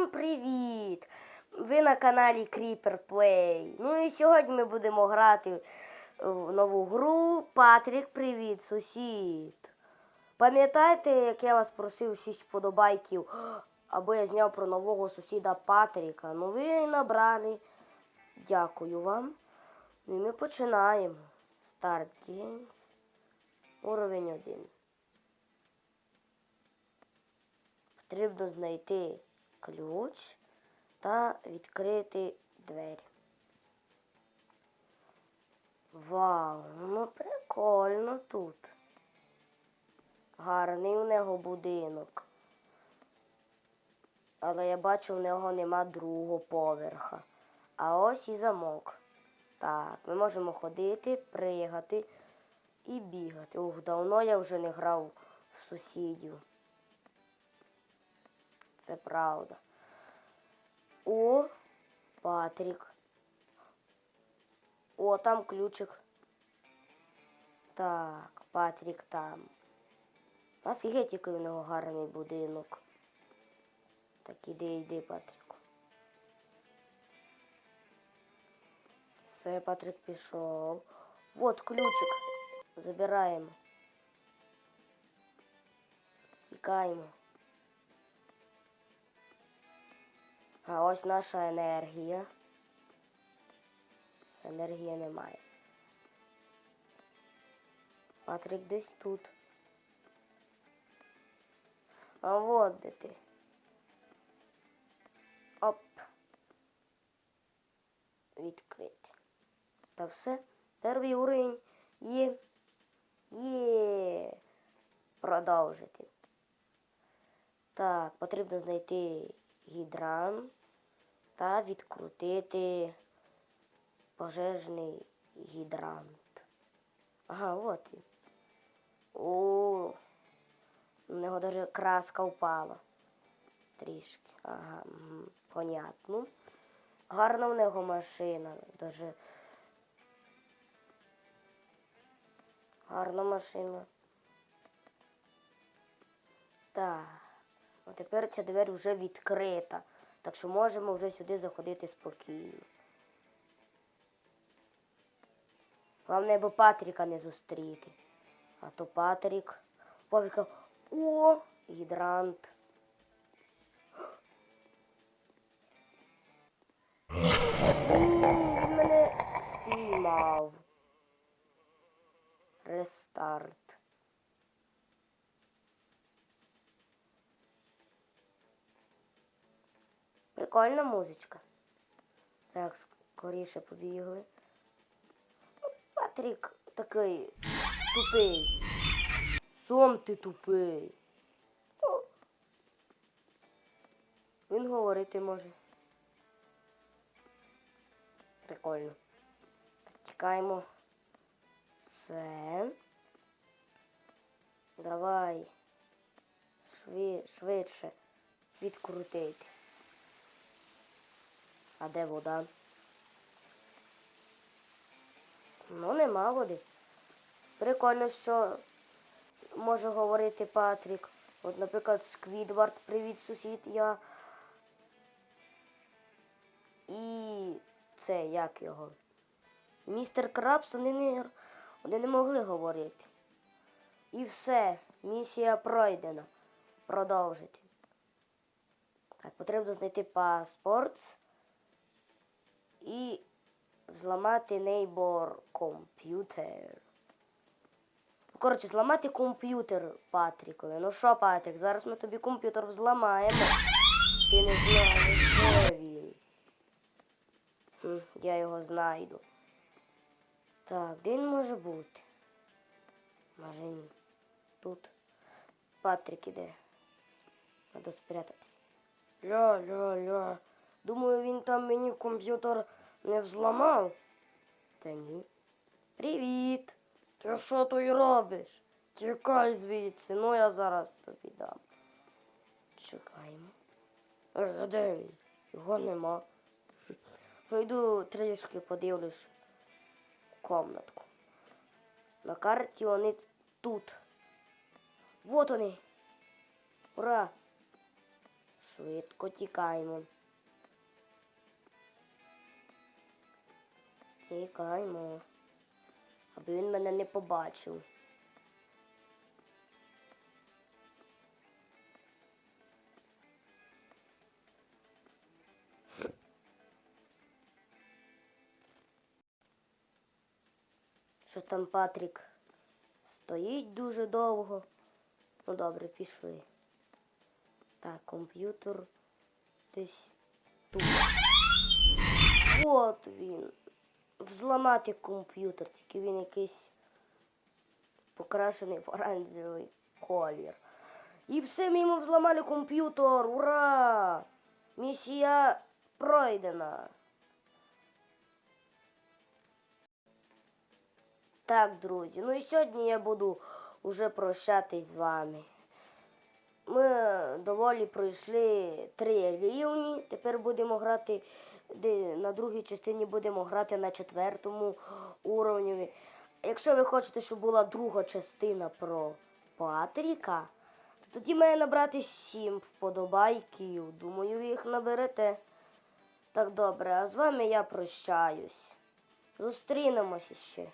Всім привіт! Ви на каналі Creeper Play. Ну і сьогодні ми будемо грати в нову гру Патрік, привіт, сусід. Пам'ятаєте, як я вас просив 6 вподобайків, або я зняв про нового сусіда Патріка? Ну ви набрали. Дякую вам. Ну і ми починаємо. Start Games. Уровень 1. Потрібно знайти ключ та відкрити двері. Вау, ну прикольно тут. Гарний у нього будинок. Але я бачу, в нього нема другого поверха. А ось і замок. Так, ми можемо ходити, пригати і бігати. Ух, давно я вже не грав в сусідів. Це правда. О, Патрік. О, там ключик. Так, Патрік там. Офігеть, який у нього гарний будинок. Так іди, йди, Патріку. Все, Патрік пішов. Вот ключик. Забираємо. Тікаємо. А ось наша енергія. Енергії немає. Патрік десь тут. А вот де ти. Оп. Відкрити. Та все. Перший уровень є. Є. Продовжити. Так, потрібно знайти гідрант та відкрутити пожежний гідрант. Ага, от він. О, у нього даже краска впала. Трішки. Ага, понятно. Гарна в нього машина. Даже гарна машина. Так. А тепер ця двері вже відкрита. Так що можемо вже сюди заходити спокійно. Головне, бо Патріка не зустріти. А то Патрік. Патріка. О, гідрант. Він мене спіймав. Рестарт. Прикольна музичка. Так, скоріше побігли. Ну, Патрік такий тупий. Сом ти тупий. Ну, Він говорити може. Прикольно. Так, тікаємо. Все. Давай. Швид, швидше відкрутити. А де вода? Ну, нема води. Прикольно, що може говорити Патрік. От, наприклад, Сквідвард, привіт, сусід, я. І це як його? Містер Крабс, вони не, вони не могли говорити. І все, місія пройдена. Продовжити. Так, потрібно знайти паспорт і зламати neighbor комп'ютер. Коротше, зламати комп'ютер Патрікові. Ну що, Патрік, зараз ми тобі комп'ютер взламаємо. Ти не знаєш, де він. Я його знайду. Так, де він може бути? Може ні. Тут. Патрік іде. Треба спрятатись. Ля-ля-ля. Думаю, він там мені комп'ютер не взламав. Та ні. Привіт. Ти що тут робиш? Тікай звідси, ну я зараз тобі дам. Чекаємо. Е, де він? Його нема. Пойду трішки подивлюсь комнатку. На карті вони тут. Вот вони. Ура! Швидко тікаємо. Тікаємо. Аби він мене не побачив. Що там Патрік стоїть дуже довго. Ну добре, пішли. Так, комп'ютер десь тут. От він. Взламати комп'ютер, тільки він якийсь покрашений в оранжевий колір. І все, ми йому взламали комп'ютер. Ура! Місія пройдена. Так, друзі, ну і сьогодні я буду уже прощатись з вами. Ми доволі пройшли три рівні. Тепер будемо грати на другій частині будемо грати на четвертому уровні. Якщо ви хочете, щоб була друга частина про Патріка, то тоді має набрати сім вподобайків. Думаю, ви їх наберете. Так добре, а з вами я прощаюсь. Зустрінемося ще.